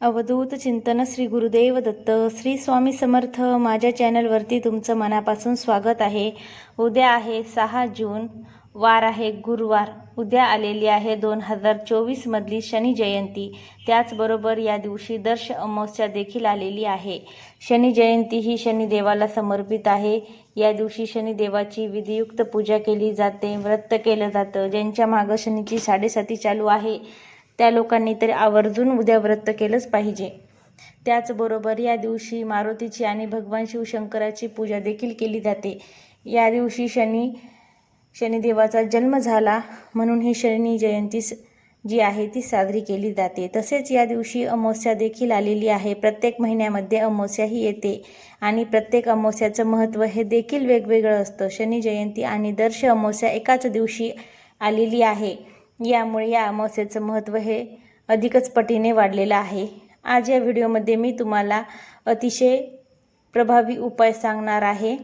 अवधूत चिंतन श्री गुरुदेव दत्त. श्री स्वामी समर्थ माझ्या चॅनलवरती तुमचं मनापासून स्वागत आहे. उद्या आहे सहा जून वार आहे गुरुवार. उद्या आलेली आहे दोन हजार चोवीसमधली शनी जयंती. त्याचबरोबर या दिवशी दर्श अमावस्या देखील आलेली आहे. शनी जयंती ही शनिदेवाला समर्पित आहे. या दिवशी शनिदेवाची विधियुक्त पूजा केली जाते व्रत केलं जातं. ज्यांच्या मागं शनीची साडेसाती चालू आहे त्या लोकांनी तरी आवर्जून उद्या व्रत केलंच पाहिजे. त्याचबरोबर या दिवशी मारुतीची आणि भगवान शिवशंकराची पूजा देखील केली जाते. या दिवशी शनी शनिदेवाचा जन्म झाला म्हणून ही शनी जयंती जी आहे ती साजरी केली जाते. तसेच या दिवशी अमावस्या देखील आलेली आहे. प्रत्येक महिन्यामध्ये अमावस्या ही येते आणि प्रत्येक अमावस्याचं महत्त्व हे देखील वेगवेगळं असतं. शनी जयंती आणि दर्श अमावस्या एकाच दिवशी आलेली आहे. यामुळे या अमावस्याचं महत्त्व हे अधिकच पटीने वाढलेलं आहे. आज या व्हिडिओमध्ये मी तुम्हाला अतिशय प्रभावी उपाय सांगणार आहे.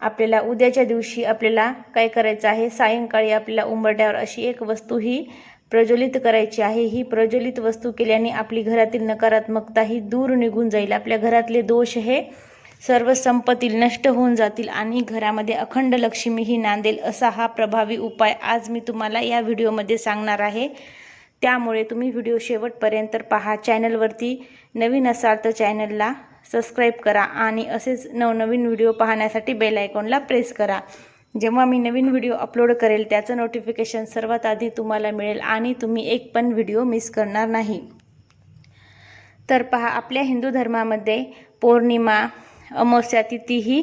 आपल्याला उद्याच्या दिवशी आपल्याला काय करायचं आहे? सायंकाळी आपल्याला उंबरट्यावर अशी एक वस्तू ही प्रज्वलित करायची आहे. ही प्रज्वलित वस्तू केल्याने आपली घरातील नकारात्मकता ही दूर निघून जाईल. आपल्या घरातले दोष हे सर्व संपतील नष्ट होऊन जातील आणि घरामध्ये अखंड लक्ष्मी ही नांदेल असा हा प्रभावी उपाय आज मी तुम्हाला या व्हिडिओमध्ये सांगणार आहे. त्यामुळे तुम्ही व्हिडिओ शेवटपर्यंत पहा. चॅनलवरती नवीन असाल तर चॅनलला सबस्क्राईब करा आणि असेच नवनवीन व्हिडिओ पाहण्यासाठी बेल आयकॉनला प्रेस करा. जेव्हा मी नवीन व्हिडिओ अपलोड करेल त्याचं नोटिफिकेशन सर्वात आधी तुम्हाला मिळेल आणि तुम्ही एक पण व्हिडिओ मिस करणार नाही. तर पहा आपल्या हिंदू धर्मामध्ये पौर्णिमा अमावस्या तिथी ही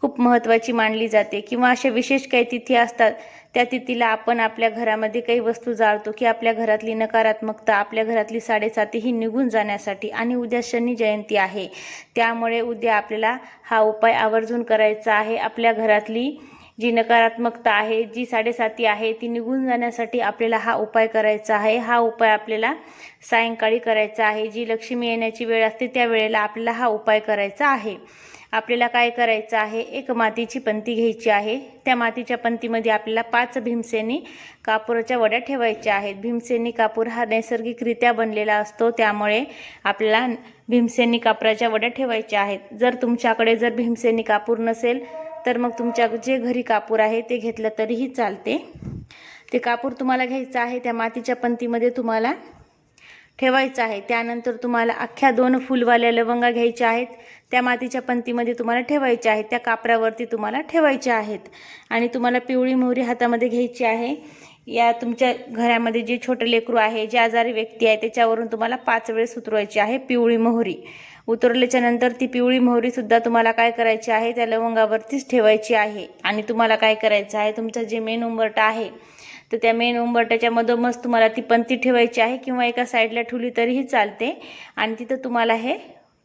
खूप महत्त्वाची मानली जाते. किंवा अशा विशेष काही तिथी असतात त्या तिथीला आपण आपल्या घरामध्ये काही वस्तू जाळतो की आपल्या घरातली नकारात्मकता आपल्या घरातली साडेसाती ही निघून जाण्यासाठी आणि उद्या शनी जयंती आहे. त्यामुळे उद्या आपल्याला हा उपाय आवर्जून करायचा आहे. आपल्या घरातली जी नकारात्मकता आहे जी साडेसाती आहे ती निघून जाण्यासाठी आपल्याला हा उपाय करायचा आहे. हा उपाय आपल्याला सायंकाळी करायचा आहे. जी लक्ष्मी येण्याची वेळ असते त्या वेळेला आपल्याला हा उपाय करायचा आहे. आपल्याला काय करायचं आहे? एक मातीची पंती घ्यायची आहे. त्या मातीच्या पंतीमध्ये आपल्याला पाच भीमसेनी कापूरच्या वड्या ठेवायच्या आहेत. भीमसेनी कापूर हा नैसर्गिकरित्या बनलेला असतो. त्यामुळे आपल्याला भीमसेनी कापराच्या वड्या ठेवायच्या आहेत. जर तुमच्याकडे जर भीमसेनी कापूर नसेल तर मग तुमच्या जे घरी कापूर आहे ते घेतलं तरीही चालते. ते कापूर तुम्हाला घ्यायचं आहे. त्या मातीच्या पंतीमध्ये तुम्हाला ठेवायचं आहे. त्यानंतर तुम्हाला अख्ख्या दोन फुलवाल्या लवंगा घ्यायच्या आहेत. त्या मातीच्या पंतीमध्ये तुम्हाला ठेवायच्या आहेत. त्या कापरावरती तुम्हाला ठेवायच्या आहेत. आणि तुम्हाला पिवळी मोहरी हातामध्ये घ्यायची आहे. या तुमच्या घरामध्ये जे छोटे लेकरू आहे जे आजारी व्यक्ती आहे त्याच्यावरून तुम्हाला पाच वेळेस उतरवायची आहे पिवळी मोहरी. उतरल्याच्या नंतर ती पिवळी मोहरीसुद्धा तुम्हाला काय करायची आहे? त्या लवंगावरतीच ठेवायची आहे. आणि तुम्हाला काय करायचं आहे? तुमचा जे मेन उंबरटा आहे तर त्या मेन उंबरट्याच्या मधोमध तुम्हाला ती पंती ठेवायची आहे किंवा एका साईडला ठेवली तरीही चालते. आणि तिथं तुम्हाला हे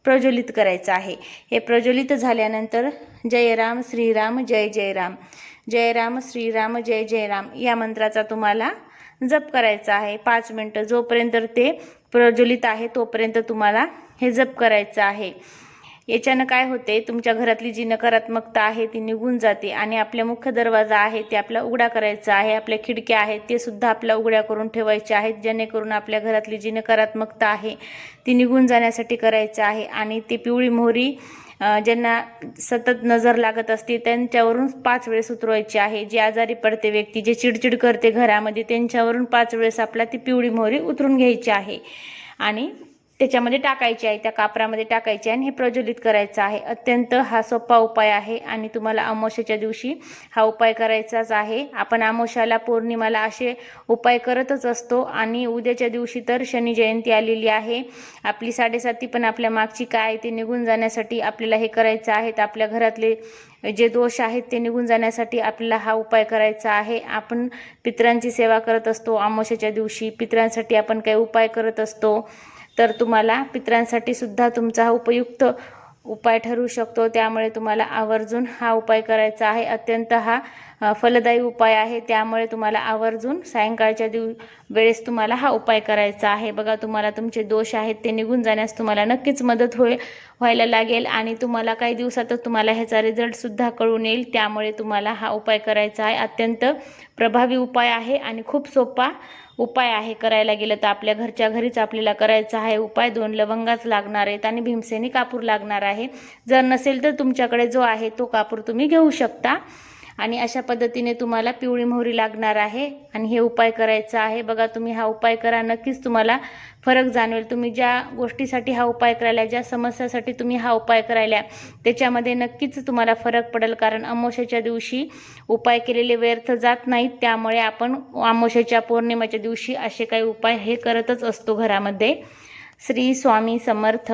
प्रज्वलित करायचं आहे. हे प्रज्वलित झाल्यानंतर जय राम श्रीराम जय जय राम जय राम श्रीराम जय जय राम या मंत्राचा तुम्हाला जप करायचा आहे. पाच मिनटं जोपर्यंत ते प्रज्वलित आहे तोपर्यंत तुम्हाला हे जप करायचं आहे. याच्यानं काय होते तुमच्या घरातली जी नकारात्मकता आहे ती निघून जाते आणि आपल्या मुख्य दरवाजा आहे ते आपला उघडा करायचा आहे आपल्या खिडक्या आहेत ते सुद्धा आपल्या उघड्या करून ठेवायच्या आहेत जेणेकरून आपल्या घरातली जी नकारात्मकता आहे ती निघून जाण्यासाठी करायचं आहे. आणि ती पिवळी मोहरी ज्यांना सतत नजर लागत असते त्यांच्यावरून पाच वेळेस उतरवायची आहे. जी आजारी पडते व्यक्ती जे चिडचिड करते घरामध्ये त्यांच्यावरून पाच वेळेस आपला ती पिवळी मोहरी उतरून घ्यायची आहे. आणि त्याच्यामध्ये टाकायची आहे त्या कापरामध्ये टाकायची आहे आणि हे प्रज्वलित करायचं आहे. अत्यंत हा सोपा उपाय आहे आणि तुम्हाला अमावस्याच्या दिवशी हा उपाय करायचाच आहे. आपण अमावस्याला पौर्णिमाला असे उपाय करतच असतो आणि उद्याच्या दिवशी तर शनी जयंती आलेली आहे. आपली साडेसाती पण आपल्या मागची काय आहे ते निघून जाण्यासाठी आपल्याला हे करायचं आहे. तर आपल्या घरातले जे दोष आहेत ते निघून जाण्यासाठी आपल्याला हा उपाय करायचा आहे. आपण पितरांची सेवा करत असतो अमावस्याच्या दिवशी. पितरांसाठी आपण काही उपाय करत असतो. तर तुम्हाला पितरांसाठी सुद्धा तुमचा हा उपयुक्त उपाय ठरू शकतो. त्यामुळे तुम्हाला आवर्जून हा उपाय करायचा आहे. अत्यंत हा फलदायी उपाय आहे. त्यामुळे तुम्हाला आवर्जून सायंकाळच्या दिव वेळेस तुम्हाला हा उपाय करायचा आहे. बघा तुम्हाला तुमचे दोष आहेत ते निघून जाण्यास तुम्हाला नक्कीच मदत होईल व्हायला लागेल. आणि तुम्हाला काही दिवसातच तुम्हाला ह्याचा रिझल्टसुद्धा कळून येईल. त्यामुळे तुम्हाला हा उपाय करायचा आहे. अत्यंत प्रभावी उपाय आहे आणि खूप सोपा उपाय आहे करायला गेलं तर. आपल्या घरच्या घरीच आपल्याला करायचा आहे उपाय. दोन लवंगाच लागणार आहेत आणि भीमसेनी कापूर लागणार आहे. जर नसेल तर तुमच्याकडे जो आहे तो कापूर तुम्ही घेऊ शकता. आणि अशा पद्धतीने तुम्हाला पिवळी मोहरी लागणार आहे. आणि हे उपाय करायचा आहे. बघा तुम्ही हा उपाय करा. नक्कीच तुम्हाला फरक जाणवेल. तुम्ही ज्या गोष्टीसाठी हा उपाय करायला ज्या समस्यासाठी तुम्ही हा उपाय करायला त्याच्यामध्ये नक्कीच तुम्हाला फरक पडेल. कारण अमावस्याच्या दिवशी उपाय केलेले व्यर्थ जात नाहीत. त्यामुळे आपण अमावस्याच्या पौर्णिमेच्या दिवशी असे काही उपाय हे करतच असतो घरामध्ये. श्री स्वामी समर्थ.